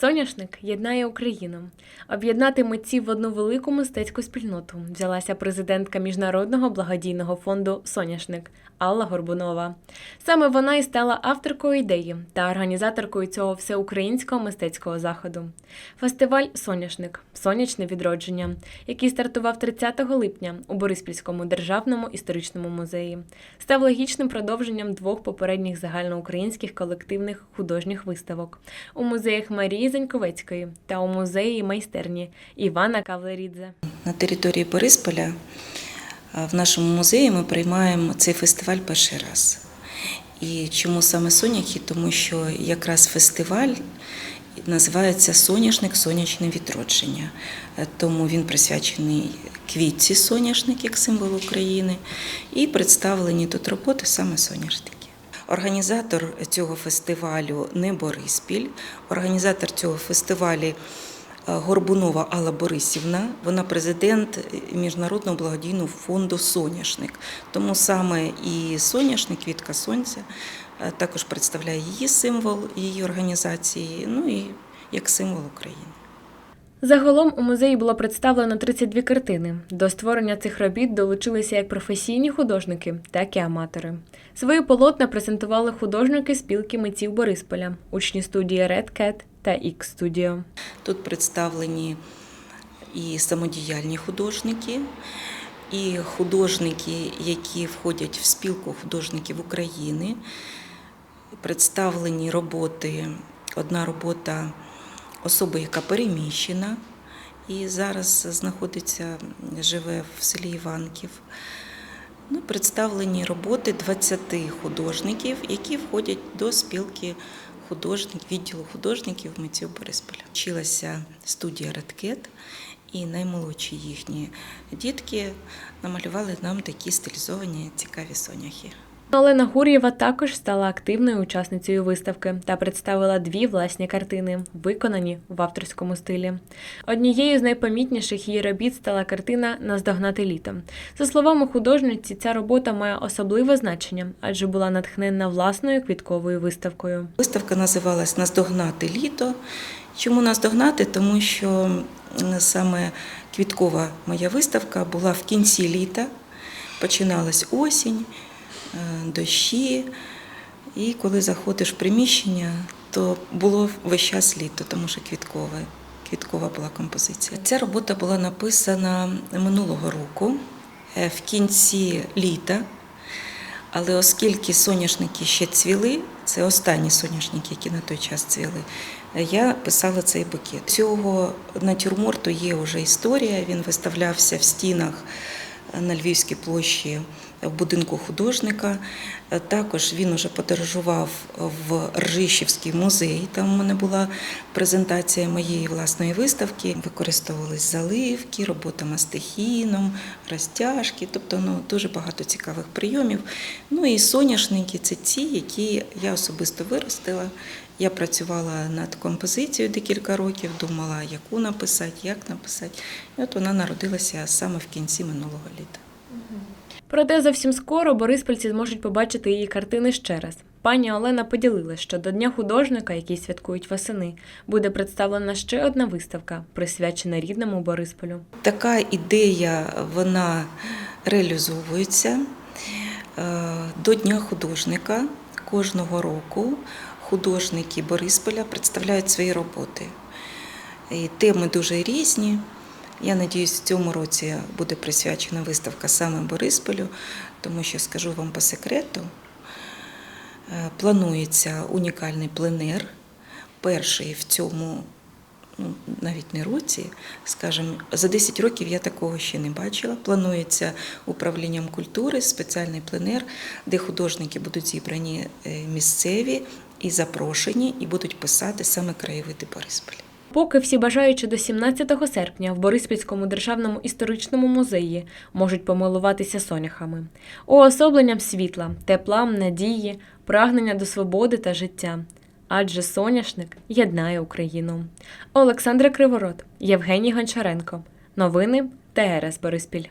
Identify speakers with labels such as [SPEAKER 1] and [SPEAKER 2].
[SPEAKER 1] Соняшник єднає Україну. Об'єднати митців в одну велику мистецьку спільноту взялася президентка міжнародного благодійного фонду Соняшник Алла Горбунова. Саме вона і стала авторкою ідеї та організаторкою цього всеукраїнського мистецького заходу. Фестиваль Соняшник Сонячне відродження, який стартував 30 липня у Бориспільському державному історичному музеї, став логічним продовженням двох попередніх загальноукраїнських колективних художніх виставок у музеях Марії Заньковецької та у музеї майстерні Івана Кавлерідзе.
[SPEAKER 2] На території Борисполя в нашому музеї ми приймаємо цей фестиваль перший раз. І чому саме соняхи? Тому що якраз фестиваль називається Соняшник Сонячне відродження. Е, Тому він присвячений квітці соняшник як символ України. І представлені тут роботи саме соняшники. Організатор цього фестивалю не Бориспіль. Організатор цього фестивалю е, Горбунова Алла Борисівна. Вона президент Міжнародного благодійного фонду Соняшник. Тому саме і соняшник, квітка сонця, е, також представляє її символ, її організації, ну і як символ України.
[SPEAKER 1] Загалом у музеї було представлено 32 картини. До створення цих робіт долучилися як професійні художники, так і аматори. Свої полотна презентували художники спілки митців Борисполя, учні студії Red Cat та X Studio.
[SPEAKER 2] Тут представлені і самодіяльні художники, і художники, які входять в спілку художників України. Представлені роботи, одна робота особи, яка переміщена і зараз знаходиться, живе в селі Іванків. Ну, представлені роботи 20 художників, які входять до спілки художників, відділу художників митців Борисполя. Вчилася студія Редкет, і наймолодші їхні дітки намалювали нам такі стилізовані цікаві соняхи.
[SPEAKER 1] Олена Гур'єва також стала активною учасницею виставки та представила дві власні картини, виконані в авторському стилі. Однією з найпомітніших її робіт стала картина Наздогнати літо. За словами художниці, ця робота має особливе значення, адже була натхненна власною квітковою виставкою.
[SPEAKER 2] Виставка називалась Наздогнати літо. Чому наздогнати? Тому що саме квіткова моя виставка була в кінці літа, починалась осінь, дощі. І коли заходиш в приміщення, то було весь час літо, тому що квіткове, квіткова була композиція. Ця робота була написана минулого року е, в кінці літа. Але оскільки соняшники ще цвіли, це останні соняшники, які на той час цвіли, я писала цей букет. Цього натюрморту є вже історія. Він виставлявся в стінах на Львівській площі в будинку художника. Також він уже подорожував в Ржищівський музей. Там у мене була презентація моєї власної виставки. Використовувались заливки, робота мастихіном, розтяжки, тобто ну, дуже багато цікавих прийомів. Ну і соняшники це ті, які я особисто виростила. Я працювала над композицією декілька років, думала, яку написати, як написати. І от вона народилася саме в кінці минулого літа.
[SPEAKER 1] Проте зовсім скоро бориспільці зможуть побачити її картини ще раз. Пані Олена поділилась, що до Дня художника, який святкують восени, буде представлена ще одна виставка, присвячена рідному Борисполю.
[SPEAKER 2] Така ідея вона реалізовується Е, до Дня художника кожного року. Художники Борисполя представляють свої роботи. І теми дуже різні. Я надіюсь, в цьому році буде присвячена виставка саме Борисполю, тому що скажу вам по секрету. е, Планується унікальний пленер, перший в цьому ну, навіть не році, скажімо, за 10 років я такого ще не бачила. Планується управлінням культури спеціальний пленер, де художники будуть зібрані е, місцеві і запрошені, і будуть писати саме краєвиди Борисполя.
[SPEAKER 1] Поки всі бажаючі до 17 серпня в Бориспільському державному історичному музеї можуть помилуватися соняхами, уособленням світла, тепла, надії, прагнення до свободи та життя. Адже соняшник єднає Україну. Олександра Криворот, Євгеній Гончаренко. Новини ТРС Бориспіль.